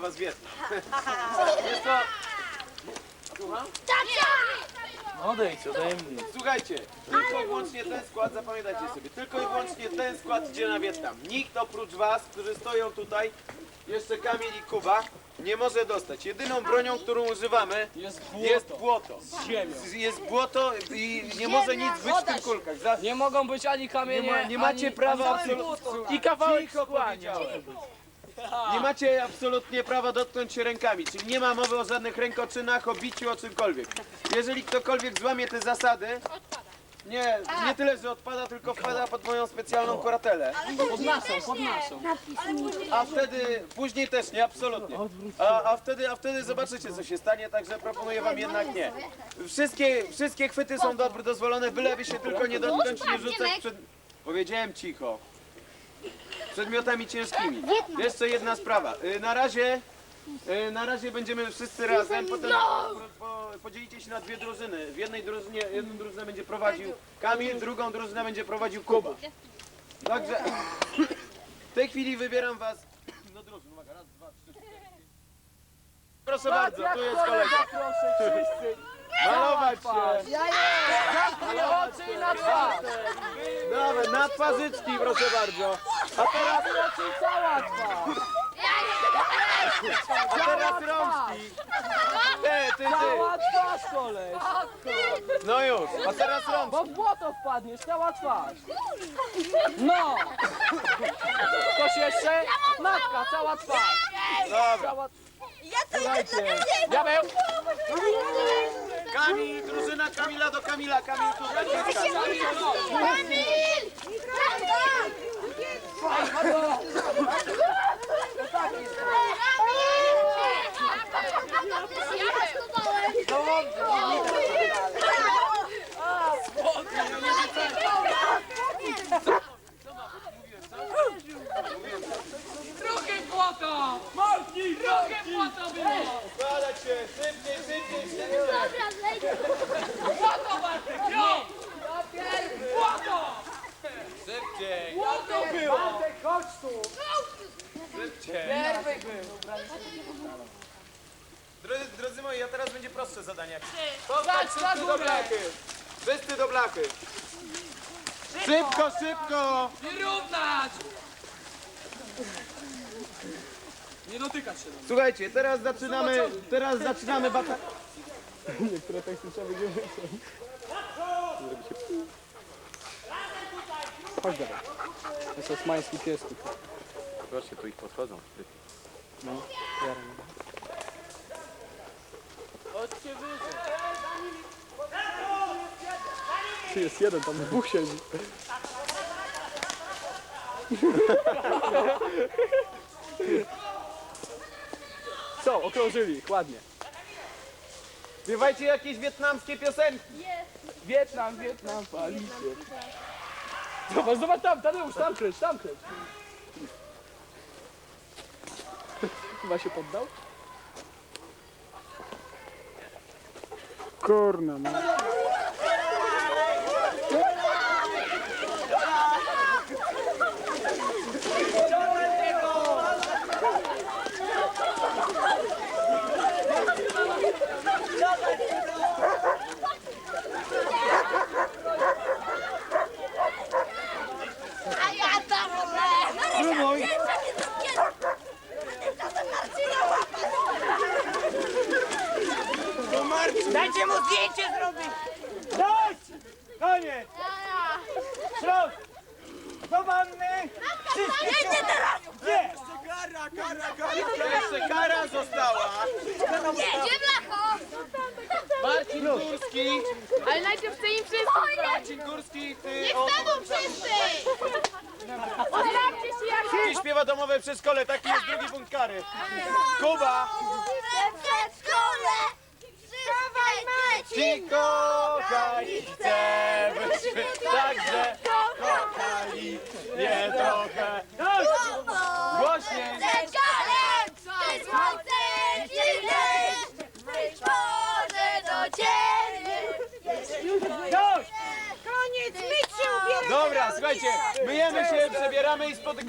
was Wietnam. Jest to... Słucham? Odejdź ode mnie. Słuchajcie, tylko i wyłącznie ten skład, zapamiętajcie sobie, tylko i wyłącznie ten skład idzie na Wietnam. Nikt oprócz was, którzy stoją tutaj, jeszcze Kamil i Kuba, nie może dostać. Jedyną bronią, którą używamy, Jest jest błoto. błoto. Z ziemią. Jest błoto i nie może nic być w tych kulkach. Za- Nie mogą być ani Nie, kamienie, ma, nie macie ani, prawa ani absolutnie. I kawałek Cicho skła nie powiedziałem. Nie macie absolutnie prawa dotknąć się rękami, czyli nie ma mowy o żadnych rękoczynach, o biciu, o czymkolwiek. Jeżeli ktokolwiek złamie te zasady, nie, nie tyle, że odpada, tylko wpada pod moją specjalną kuratelę. Pod naszą, pod naszą. A wtedy, później też nie, absolutnie. A, a, wtedy, a wtedy zobaczycie, co się stanie, także proponuję wam jednak nie. Wszystkie, wszystkie chwyty są dobre, dozwolone, byleby się tylko nie dotknąć, nie rzucać przed... Powiedziałem cicho. Przedmiotami ciężkimi. Jeszcze jedna sprawa. Y, Na razie, y, na razie będziemy wszyscy razem, potem po, po, podzielicie się na dwie drużyny. W jednej drużynie, jedną drużynę będzie prowadził Kamil, drugą drużynę będzie prowadził Kuba. Także w tej chwili wybieram was do drużyn. Uwaga, raz, dwa, trzy, cztery. pięć. Proszę bardzo, tu jest kolega. Proszę wszyscy. Malować się. Zamknij oczy na twarz. Nawet na twarzyczki, proszę bardzo. A teraz, i cała twarz. a teraz rączki. Ty, ty, ty. Cała twarz, koleś. No już, a teraz rączki. Bo w błoto wpadniesz, cała twarz. No. Ktoś jeszcze? Matka, cała twarz. Dobra. Cała... Słuchajcie. Diabeł. Kamil, drużyna Kamila do Kamila. Kamil tutaj. Kamil. Ruchy Drodzy, drodzy moi, a teraz będzie prostsze zadanie. Na Wszyscy do blachy. Wszyscy do blachy. Szybko, szybko. Wyrównać! Nie dotykać się. Słuchajcie, teraz zaczynamy, teraz zaczynamy batalię. Chodź dalej. To jest osmański pies tutaj. Proszę, tu ich podchodzą. Chodźcie wyżej. Czy jest jeden, tam dwóch siedzi. Co, okrążyli, ładnie. Śpiewajcie jakieś wietnamskie piosenki. Wietnam, Wietnam, palicie. Zobacz, zobacz tam, Tadeusz, tam kręć, tam kręć. Chyba się poddał? Kurna, no. A ja tam Próbuj. To Marcin. Dajcie mu zdjęcie zrobić! Dość! Koniec! Ślub! Do wanny! Jedzie teraz! Nie! Kara, kara, kara! Jeszcze kara została! Jedzie blacho! Marcin Górski! Ale najpierw chcę im wszystko Marcin Górski, ty... Niech staną wszyscy! Odradźcie się jak Ty śpiewa domowe przedszkole, taki jest drugi punkt kary. Kuba! w przedszkole! Wstawaj Maciej! Ci kochaj i chcę, byśmy także kochali nie trochę. Głośniej! Przedszkolem! Ty słońce deszcz! Być może do ciebie! Dość! Koniec, myć się! Dobra, słuchajcie, myjemy się, przebieramy i spotykamy